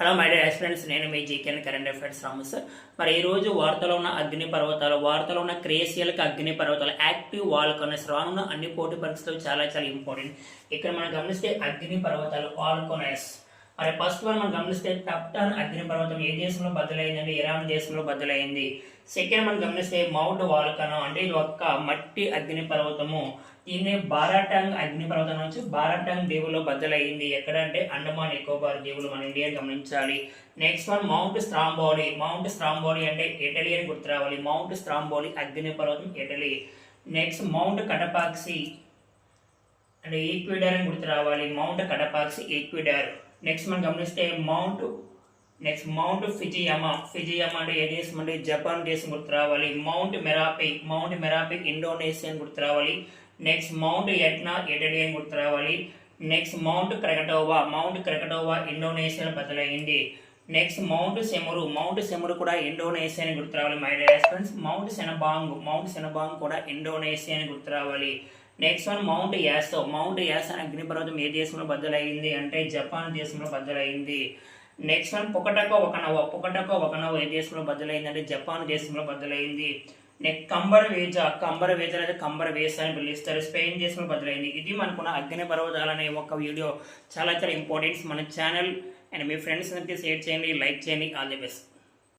Hello my dear friends నేను మీ జీకెన్ కరెంట్ అఫైర్స్ సార్ మరి ఈ రోజు వార్తలో ఉన్న అగ్ని పర్వతాలు వార్తలో ఉన్న క్రేసియల్కి అగ్ని పర్వతాలు యాక్టివ్ వాల్కనస్ రానున్న అన్ని పోటీ పరీక్షలు చాలా చాలా ఇంపార్టెంట్ ఇక్కడ మనం గమనిస్తే అగ్ని పర్వతాలు వాల్కనస్ మరి ఫస్ట్ వన్ మనం గమనిస్తే టప్టాన్ అగ్ని పర్వతం ఏ దేశంలో బదులైందంటే ఇరాన్ దేశంలో బద్దలైంది. సెకండ్ మనం గమనిస్తే మౌంట్ వాల్కనో అంటే ఇది ఒక్క మట్టి అగ్ని పర్వతము. దీన్ని బారాటాంగ్ అగ్ని పర్వతం నుంచి బారాటాంగ్ దీవులో బద్దలైంది. ఎక్కడంటే అండమాన్ నికోబార్ దీవులు మన ఇండియా గమనించాలి. Next one mount Stromboli. Mount Stromboli అంటే ఇటలీ అని గుర్తు రావాలి. మౌంట్ స్ట్రాంబోలి అగ్ని పర్వతం ఇటలీ. నెక్స్ట్ మౌంట్ కటపాక్సి అంటే ఈక్విడర్ అని గుర్తు రావాలి. మౌంట్ కటపాక్సి ఈక్విడర్. నెక్స్ట్ మనం గమనిస్తే mount next mount Fujiyama Fujiyama అంటే ఏ దేశం అంటే జపాన్ దేశం గుర్తు రావాలి mount Merapi mount Merapi Indonesia అని గుర్తు రావాలి నెక్స్ట్ మౌంట్ ఎట్నా ఇటలీ అని గుర్తు రావాలి next mount Krakatoa mount Krakatoa Indonesian బదులైంది. Next mount Semeru mount Semeru కూడా ఇండోనేషియా అని గుర్తు రావాలి my dear friends mount Sinabung mount Sinabung కూడా ఇండోనేషియా అని గుర్తు రావాలి next one mount Aso mount Aso అనే అగ్నిపర్వతం ఏ దేశంలో బద్దలైంది అంటే జపాన్ దేశంలో బద్దలైంది. నెక్స్ట్ వన్ పొకటకో ఒక నవ పొకటకో ఒక నవ ఏ దేశంలో బద్దలైంది అంటే జపాన్ దేశంలో బద్దలైంది. నెక్స్ట్ కంబర వేజ కంబర వేజ అనేది కంబర వేస అని పిలుస్తారు. స్పెయిన్ దేశంలో బద్దలైంది. ఇది మనకున్న అగ్ని పర్వతాలు అనే ఒక వీడియో చాలా చాలా ఇంపార్టెంట్స్ మన ఛానల్ అండ్ మీ ఫ్రెండ్స్ అందరికీ షేర్ చేయండి లైక్ చేయండి. All the best